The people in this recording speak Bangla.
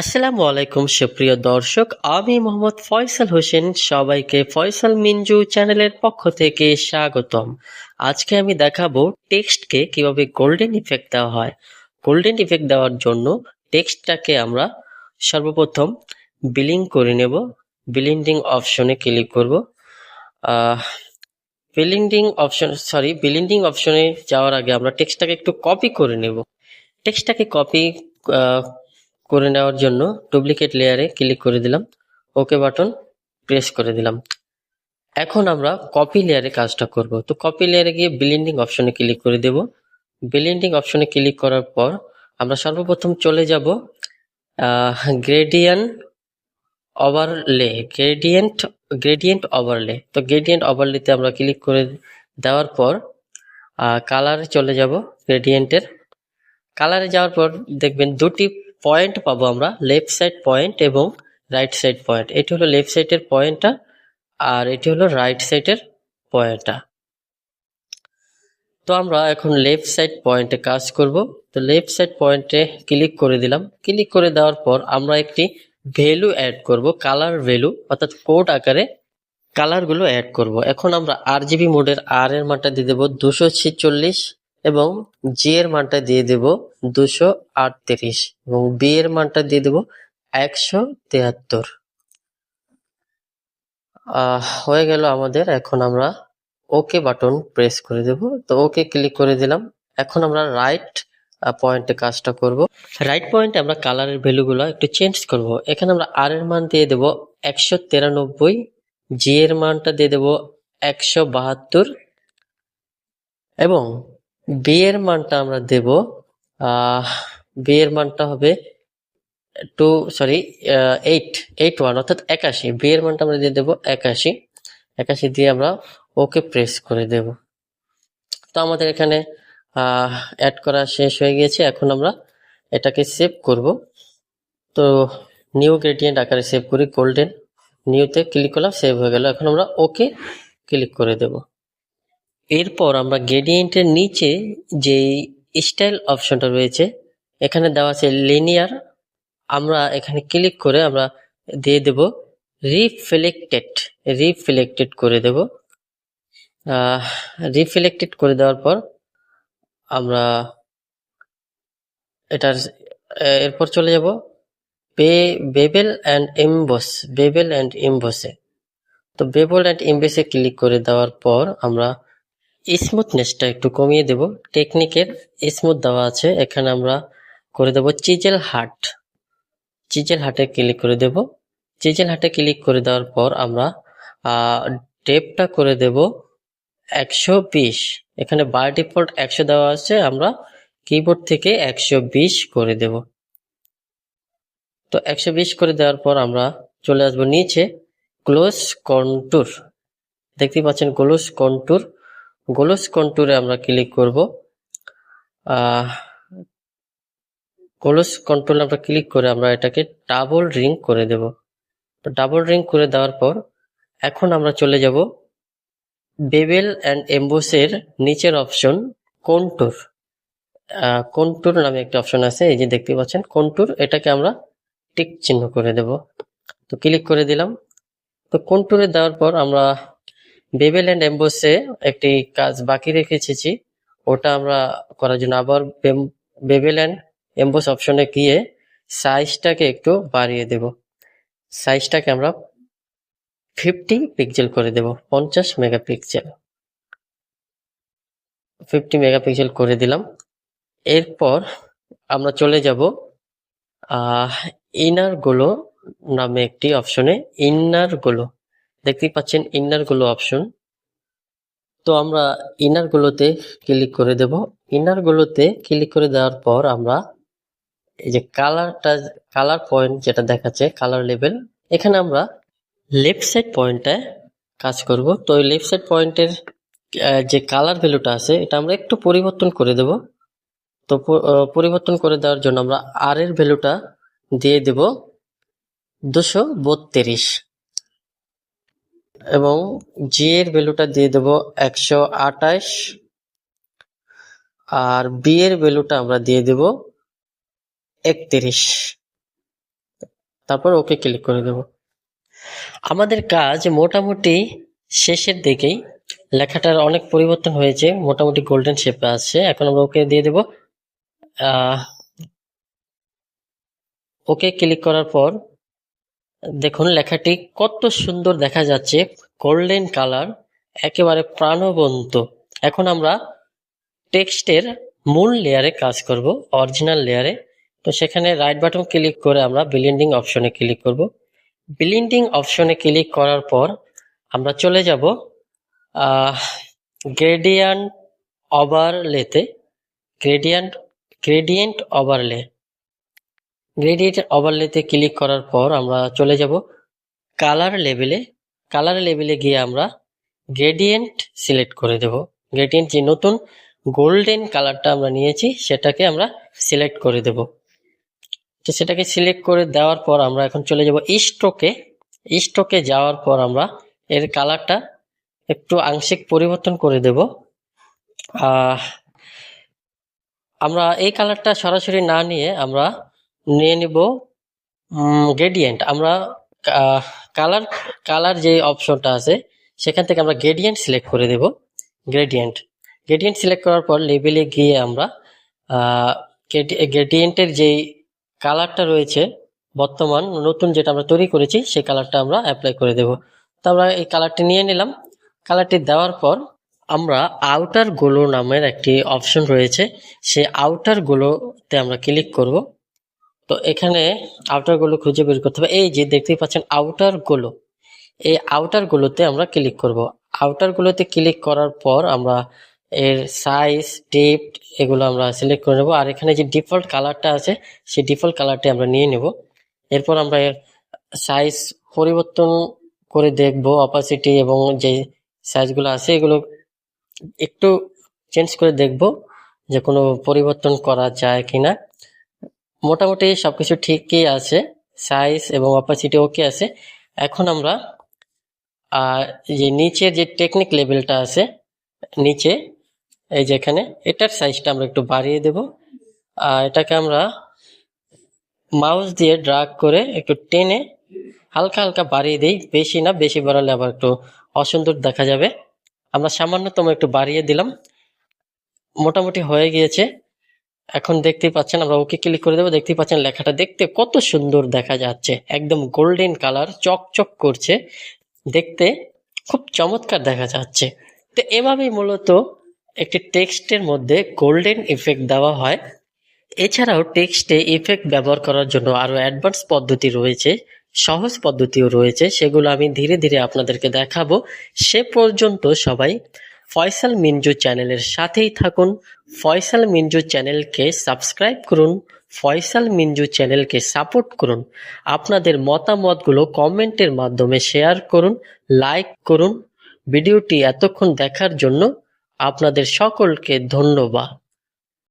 আসসালামু আলাইকুম, সুপ্রিয় দর্শক। আমি মোহাম্মদ ফয়সাল হোসেন। সবাইকে ফয়সাল মিঞ্জু চ্যানেলের পক্ষ থেকে স্বাগতম। আজকে আমি দেখাবো টেক্সটকে কীভাবে গোল্ডেন ইফেক্ট দেওয়া হয়। গোল্ডেন ইফেক্ট দেওয়ার জন্য টেক্সটটাকে আমরা সর্বপ্রথম বিলিং করে নেব। বিলিন্ডিং অপশনে ক্লিক করব। বিলিন্ডিং অপশন সরি বিলিন্ডিং অপশনে যাওয়ার আগে আমরা টেক্সটটাকে একটু কপি করে নেব। টেক্সটটাকে কপি করে নেওয়ার জন্য ডুপ্লিকেট লেয়ারে ক্লিক করে দিলাম। ওকে বাটন প্রেস করে দিলাম। এখন আমরা কপি লেয়ারে কাজটা করব। তো কপি লেয়ারে গিয়ে বিলিন্ডিং অপশনে ক্লিক করে দেব। বিলিন্ডিং অপশনে ক্লিক করার পর আমরা সর্বপ্রথম চলে যাব gradient overlay gradient gradient overlay তো গ্রেডিয়েন্ট ওভারলেতে আমরা ক্লিক করে দেওয়ার পর কালারে চলে যাব গ্রেডিয়েন্টের কালারে যাওয়ার পর দেখবেন দুটি পয়েন্ট পাবো আমরা লেফট সাইড পয়েন্ট এবং রাইট সাইড পয়েন্ট এটি হলো লেফট সাইডের পয়েন্টটা আর এটি হলো রাইট সাইডের পয়েন্টটা তো আমরা এখন লেফট সাইড পয়েন্টে কাজ করব। তো লেফট সাইড পয়েন্টে ক্লিক করে দিলাম। ক্লিক করে দেওয়ার পর আমরা একটি ভ্যালু অ্যাড করব কালার ভ্যালু অর্থাৎ কোড আকারে কালারগুলো অ্যাড করব। এখন আমরা আর জিবি মোডের আর এর মানটা দিয়ে দেবো, দুশো ছিচল্লিশ। এবং জি এর মানটা দিয়ে দেব দুশো আটত্রিশ এবং বি এর মানটা দিয়ে দেব একশো তেহাত্তর। হয়ে গেল আমাদের, এখন আমরা ওকে বাটন প্রেস করে দেব। তো ওকে ক্লিক করে দিলাম। এখন আমরা রাইট পয়েন্টে কাজটা করব। রাইট পয়েন্টে আমরা কালারের ভ্যালুগুলো একটু চেঞ্জ করব। এখানে আমরা আর এর মান দিয়ে দেব একশো তিরানব্বই জি এর মানটা দিয়ে দেব একশো বাহাত্তর এবং বি এর মানটা আমরা দেব বি এর মানটা হবে two sorry eight eight one অর্থাৎ একাশি। বিয়ের মানটা আমরা দিয়ে দেবো একাশি। একাশি দিয়ে আমরা ওকে প্রেস করে দেব। তো আমাদের এখানে অ্যাড করা শেষ হয়ে গিয়েছে। এখন আমরা এটাকে সেভ করব। তো নিউ গ্রেডিয়েন্ট আকারে সেভ করি গোল্ডেন নিউতে ক্লিক করলাম সেভ হয়ে গেল। এখন আমরা ওকে ক্লিক করে দেবো। এরপর আমরা গ্রেডিয়েন্টের নিচে যে স্টাইল অপশনটা রয়েছে, এখানে দেওয়া আছে লিনিয়ার আমরা এখানে ক্লিক করে আমরা দিয়ে দেব রিফ্লেক্টেড রিফ্লেক্টেড করে দেব। রিফ্লেক্টেড করে দেওয়ার পর আমরা এটার, এরপর চলে যাব বে bevel and emboss bevel and এমবসে তো বেবল অ্যান্ড এমবসে ক্লিক করে দেওয়ার পর আমরা স্মুথনেসটা একটু কমিয়ে দেব। টেকনিকের স্মুথ দেওয়া আছে। এখানে আমরা করে দেব চিজেল হাট চিজেল হাটে ক্লিক করে দেব। চিজেল হাটে ক্লিক করে দেওয়ার পর আমরা ডেপটা করে দেব একশো বিশ। এখানে বাই ডিফল্ট একশো দেওয়া আছে। আমরা কিবোর্ড থেকে একশো বিশ করে দেব। তো একশো বিশ করে দেওয়ার পর আমরা চলে আসব নিচে। ক্লোজ কন্টুর দেখতে পাচ্ছেন ক্লোজ কন্টুর গোলস কন্টুরে আমরা ক্লিক করব। গোলস কন্ট্রোলে আমরা ক্লিক করে আমরা এটাকে ডাবল রিং করে দেব। তো ডাবল রিং করে দেওয়ার পর এখন আমরা চলে যাব বেবেল অ্যান্ড এম্বোসের নিচের অপশন কন্টুর কন্টুর নামে একটা অপশন আছে, এই যে দেখতে পাচ্ছেন কন্টুর এটাকে আমরা টিক চিহ্ন করে দেব। তো ক্লিক করে দিলাম। তো কন্টুরে দেওয়ার পর আমরা বেবেল অ্যান্ড এম্বোসে একটি কাজ বাকি রেখেছি ওটা আমরা করার জন্য আবার বেবেল অ্যান্ড এম্বোস অপশনে গিয়ে সাইজটাকে একটু বাড়িয়ে দেব। সাইজটাকে আমরা ফিফটি পিক্সেল করে দেব, পঞ্চাশ mega megapixel fifty mega megapixel করে দিলাম। এরপর আমরা চলে যাব ইনারগুলো নামে একটি অপশনে ইনারগুলো। দেখতেই পাচ্ছেন ইনারগুলো অপশন তো আমরা ইনার গুলোতে ক্লিক করে দেব। ইনার গুলোতে ক্লিক করে দেওয়ার পর আমরা এই যে কালারটা কালার পয়েন্ট যেটা দেখাচ্ছে কালার লেভেল এখানে আমরা লেফট সাইড পয়েন্টটায় কাজ করব। তো ওই লেফট সাইড পয়েন্টের যে কালার ভ্যালুটা আছে, এটা আমরা একটু পরিবর্তন করে দেব। তো পরিবর্তন করে দেওয়ার জন্য আমরা আর এর ভ্যালুটা দিয়ে দেব দুশো বত্রিশ। এবং জি এর ভ্যালুটা দিয়ে দেব একশো আঠাশ। আর বি এর ভ্যালুটা আমরা দিয়ে দেব একত্রিশ। তারপর ওকে ক্লিক করে দেব। আমাদের কাজ মোটামুটি শেষের দিকেই। লেখাটার অনেক পরিবর্তন হয়েছে, মোটামুটি গোল্ডেন শেপে আসছে এখন আমরা ওকে দিয়ে দেব। ওকে ক্লিক করার পর দেখুন লেখাটি কত সুন্দর দেখা যাচ্ছে। গোল্ডেন কালার একেবারে প্রাণবন্ত। এখন আমরা টেক্সটের মূল লেয়ারে কাজ করব অরিজিনাল লেয়ারে তো সেখানে রাইট বাটন ক্লিক করে আমরা বিলিন্ডিং অপশনে ক্লিক করব। বিলিন্ডিং অপশনে ক্লিক করার পর আমরা চলে যাব গ্রেডিয়ান্ট ওভারলেতে গ্রেডিয়ান্ট গ্রেডিয়েন্ট ওভারলে গ্রেডিয়েন্ট ওভারলেতে ক্লিক করার পর আমরা চলে যাব কালার লেভেলে কালার লেভেলে গিয়ে আমরা গ্রেডিয়েন্ট সিলেক্ট করে দেব। গ্রেডিয়েন্ট যে নতুন গোল্ডেন কালারটা আমরা নিয়েছি, সেটাকে আমরা সিলেক্ট করে দেব। তো সেটাকে সিলেক্ট করে দেওয়ার পর আমরা এখন চলে যাব স্ট্রোকে স্ট্রোকে যাওয়ার পর আমরা এর কালারটা একটু আংশিক পরিবর্তন করে দেব। আমরা এই কালারটা সরাসরি না নিয়ে আমরা নিয়ে নিব। গ্রেডিয়েন্ট আমরা কালার কালার যে অপশনটা আছে, সেখান থেকে আমরা গ্রেডিয়েন্ট সিলেক্ট করে দেব। গ্রেডিয়েন্ট গ্রেডিয়েন্ট সিলেক্ট করার পর লেবেলে গিয়ে আমরা গ্রেডিয়েন্টের যেই কালারটা রয়েছে, বর্তমান, নতুন যেটা আমরা তৈরি করেছি, সেই কালারটা আমরা অ্যাপ্লাই করে দেব। তো আমরা এই কালারটি নিয়ে নিলাম। কালারটি দেওয়ার পর আমরা আউটার গোলো নামের একটি অপশন রয়েছে। সেই আউটার গোলোতে আমরা ক্লিক করব। তো এখানে আউটারগুলো খুঁজে বের করতে হবে। এই যে দেখতেই পাচ্ছেন আউটারগুলো এই আউটার গুলোতে আমরা ক্লিক করব। আউটার গুলোতে ক্লিক করার পর আমরা এর সাইজ ডেপথ এগুলো আমরা সিলেক্ট করে নেব। আর এখানে যে ডিফল্ট কালারটা আছে, সেই ডিফল্ট কালারটি আমরা নিয়ে নেব। এরপর আমরা এর সাইজ পরিবর্তন করে দেখব অপাসিটি এবং যে সাইজগুলো আছে, এগুলো একটু চেঞ্জ করে দেখব যে কোনো পরিবর্তন করা যায় কিনা। মোটামুটি সবকিছু ঠিকই আছে সাইজ এবং অপাসিটি ওকে আছে। এখন আমরা যে নিচের যে টেকনিক লেভেলটা আছে, নিচে, এই যে এখানে, এটার সাইজটা আমরা একটু বাড়িয়ে দেব। আর এটাকে আমরা মাউস দিয়ে ড্রাগ করে একটু টেনে হালকা হালকা বাড়িয়ে দিই। বেশি না, বেশি বাড়ালে আবার একটু অসুন্দর দেখা যাবে। আমরা সামান্যতম একটু বাড়িয়ে দিলাম। মোটামুটি হয়ে গিয়েছে। এখন দেখতেই পাচ্ছেন, আমরা ওকে ক্লিক করে দেবো, দেখতেই পাচ্ছেন লেখাটা দেখতে কত সুন্দর দেখা যাচ্ছে। একদম গোল্ডেন কালার চকচক করছে, দেখতে খুব চমৎকার দেখা যাচ্ছে। তো এভাবেই মূলত একটি টেক্সটের মধ্যে গোল্ডেন ইফেক্ট দেওয়া হয়। এছাড়াও টেক্সটে ইফেক্ট ব্যবহার করার জন্য আরও অ্যাডভান্স পদ্ধতি রয়েছে, সহজ পদ্ধতিও রয়েছে, সেগুলো আমি ধীরে ধীরে আপনাদেরকে দেখাবো। সে পর্যন্ত সবাই ফয়সাল মিনজু চ্যানেলের সাথেই থাকুন। ফয়সাল মিনজু চ্যানেলকে সাবস্ক্রাইব করুন। ফয়সাল মিনজু চ্যানেলকে সাপোর্ট করুন। আপনাদের মতামতগুলো কমেন্টের মাধ্যমে শেয়ার করুন, লাইক করুন। ভিডিওটি এতক্ষণ দেখার জন্য আপনাদের সকলকে ধন্যবাদ।